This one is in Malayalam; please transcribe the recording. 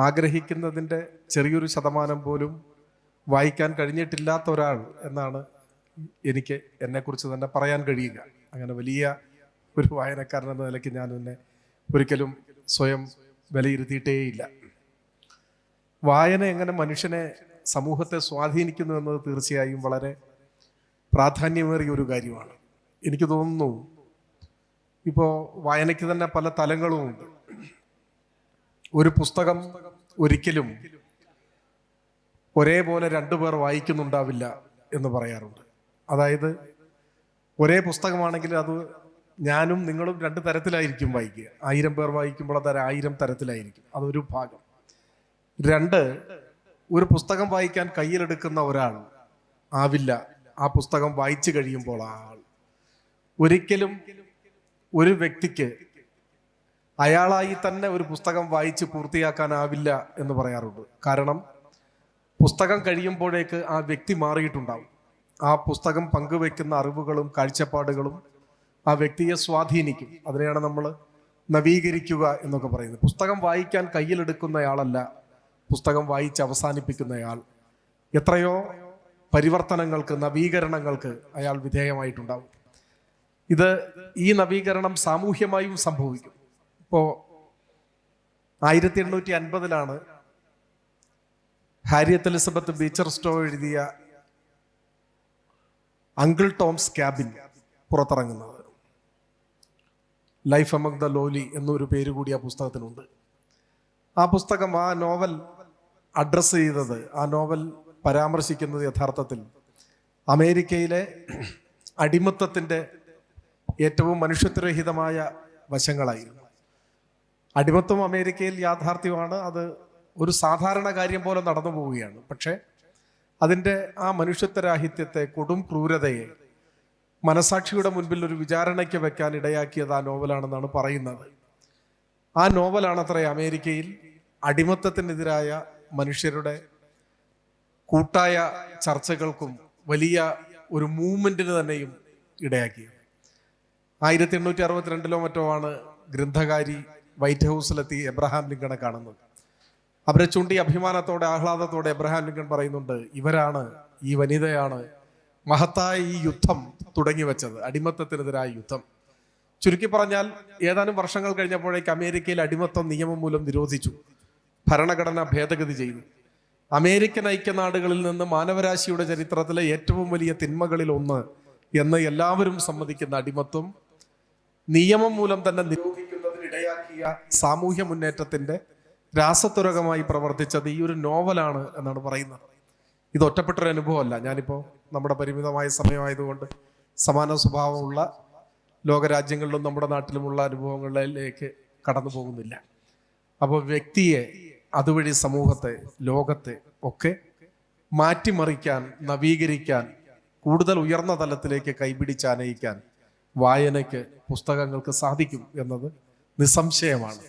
ആഗ്രഹിക്കുന്നതിന്റെ ചെറിയൊരു ശതമാനം പോലും വായിക്കാൻ കഴിഞ്ഞിട്ടില്ലാത്ത ഒരാൾ എന്നാണ് എനിക്ക് എന്നെക്കുറിച്ച് തന്നെ പറയാൻ കഴിയുക. അങ്ങനെ വലിയ ഒരു വായനക്കാരൻ എന്ന നിലയ്ക്ക് ഞാൻ എന്നെ ഒരിക്കലും സ്വയം വിലയിരുത്തിയിട്ടേയില്ല. വായന എങ്ങനെ മനുഷ്യനെ സമൂഹത്തെ സ്വാധീനിക്കുന്നു എന്നത് തീർച്ചയായും വളരെ പ്രാധാന്യമേറിയ ഒരു കാര്യമാണ്. എനിക്ക് തോന്നുന്നു ഇപ്പോൾ വായനയ്ക്ക് തന്നെ പല തലങ്ങളുമുണ്ട് ഒരു പുസ്തകം ഒരിക്കലും ഒരേപോലെ രണ്ടുപേർ വായിക്കുന്നുണ്ടാവില്ല എന്ന് പറയാറുണ്ട്. അതായത് ഒരേ പുസ്തകമാണെങ്കിൽ അത് ഞാനും നിങ്ങളും രണ്ട് തരത്തിലായിരിക്കും വായിക്കുക. ആയിരം പേർ വായിക്കുമ്പോൾ അത് ആയിരം തരത്തിലായിരിക്കും. അതൊരു ഭാഗം. രണ്ട് ഒരു പുസ്തകം വായിക്കാൻ കയ്യിലെടുക്കുന്ന ഒരാൾ ആവില്ല. ആ പുസ്തകം വായിച്ചു കഴിയുമ്പോൾ ആ ആൾ. ഒരിക്കലും ഒരു വ്യക്തിക്ക് അയാളായി തന്നെ ഒരു പുസ്തകം വായിച്ച് പൂർത്തിയാക്കാനാവില്ല എന്ന് പറയാറുണ്ട്. കാരണം പുസ്തകം കഴിയുമ്പോഴേക്ക് ആ വ്യക്തി മാറിയിട്ടുണ്ടാവും. ആ പുസ്തകം പങ്കുവെക്കുന്ന അറിവുകളും കാഴ്ചപ്പാടുകളും ആ വ്യക്തിയെ സ്വാധീനിക്കും. അതിനെയാണ് നമ്മൾ നവീകരിക്കുക എന്നൊക്കെ പറയുന്നത്. പുസ്തകം വായിക്കാൻ കയ്യിലെടുക്കുന്നയാളല്ല പുസ്തകം വായിച്ച് അവസാനിപ്പിക്കുന്നയാൾ. എത്രയോ പരിവർത്തനങ്ങൾക്ക് നവീകരണങ്ങൾക്ക് അയാൾ വിധേയമായിട്ടുണ്ടാവും. ഇത് ഈ നവീകരണം സാമൂഹ്യമായും സംഭവിക്കും. ഇപ്പോ ആയിരത്തി എണ്ണൂറ്റി അൻപതിലാണ് ഹാരിയത്ത് എലിസബത്ത് ബീച്ചർ സ്റ്റോ എഴുതിയ അങ്കിൾ ടോംസ് ക്യാബിൻ പുറത്തിറങ്ങുന്നത്. ലൈഫ് അമംഗ് ദ ലോലി എന്നൊരു പേര് കൂടി ആ പുസ്തകത്തിനുണ്ട്. ആ പുസ്തകം ആ നോവൽ അഡ്രസ്സ് ചെയ്തത് ആ നോവൽ പരാമർശിക്കുന്നത് യഥാർത്ഥത്തിൽ അമേരിക്കയിലെ അടിമത്തത്തിന്റെ ഏറ്റവും മനുഷ്യത്വരഹിതമായ വശങ്ങളായിരുന്നു. അടിമത്വം അമേരിക്കയിൽ യാഥാർത്ഥ്യമാണ്. അത് ഒരു സാധാരണ കാര്യം പോലെ നടന്നു പോവുകയാണ്. പക്ഷേ അതിന്റെ ആ മനുഷ്യത്വരാഹിത്യത്തെ കൊടും ക്രൂരതയെ മനസാക്ഷിയുടെ മുൻപിൽ ഒരു വിചാരണയ്ക്ക് വെക്കാൻ ഇടയാക്കിയത് ആ നോവലാണെന്നാണ് പറയുന്നത്. ആ നോവലാണത്രേ അമേരിക്കയിൽ അടിമത്തത്തിനെതിരായ മനുഷ്യരുടെ കൂട്ടായ ചർച്ചകൾക്കും വലിയ ഒരു മൂവ്മെന്റിന് തന്നെയും ഇടയാക്കിയത്. ആയിരത്തി എണ്ണൂറ്റി അറുപത്തിരണ്ടിലോ മറ്റോ ആണ് ഗ്രന്ഥകാരി വൈറ്റ് ഹൗസിലെത്തി എബ്രഹാം ലിങ്കണെ കാണുന്നത് അവരെ ചൂണ്ടി അഭിമാനത്തോടെ ആഹ്ലാദത്തോടെ എബ്രഹാം ലിങ്കൺ പറയുന്നുണ്ട് ഇവരാണ് ഈ വനിതയാണ് മഹത്തായ ഈ യുദ്ധം തുടങ്ങി വെച്ചത് അടിമത്തത്തിനെതിരായ യുദ്ധം. ചുരുക്കി പറഞ്ഞാൽ ഏതാനും വർഷങ്ങൾ കഴിഞ്ഞപ്പോഴേക്ക് അമേരിക്കയിൽ അടിമത്തം നിയമം മൂലം നിരോധിച്ചു ഭരണഘടന ഭേദഗതി ചെയ്തു. അമേരിക്കൻ ഐക്യനാടുകളിൽ നിന്ന് മാനവരാശിയുടെ ചരിത്രത്തിലെ ഏറ്റവും വലിയ തിന്മകളിൽ ഒന്ന് എന്ന് എല്ലാവരും സമ്മതിക്കുന്ന അടിമത്വം നിയമം മൂലം തന്നെ നിരോധിക്കുന്നതിനിടയാക്കിയ സാമൂഹ്യ മുന്നേറ്റത്തിന്റെ രാസത്വരകമായി പ്രവർത്തിച്ചത് ഈ ഒരു നോവലാണ് എന്നാണ് പറയുന്നത്. ഇത് ഒറ്റപ്പെട്ടൊരു അനുഭവമല്ല ഞാനിപ്പോൾ നമ്മുടെ പരിമിതമായ സമയമായതുകൊണ്ട് സമാന സ്വഭാവമുള്ള ലോകരാജ്യങ്ങളിലും നമ്മുടെ നാട്ടിലുമുള്ള അനുഭവങ്ങളിലേക്ക് കടന്നു പോകുന്നില്ല. അപ്പോൾ വ്യക്തിയെ അതുവഴി സമൂഹത്തെ ലോകത്തെ ഒക്കെ മാറ്റിമറിക്കാൻ നവീകരിക്കാൻ കൂടുതൽ ഉയർന്ന തലത്തിലേക്ക് കൈപിടിച്ച് അനയിക്കാൻ വായനയ്ക്ക് പുസ്തകങ്ങൾക്ക് സാധിക്കും എന്നത് നിസ്സംശയമാണ്.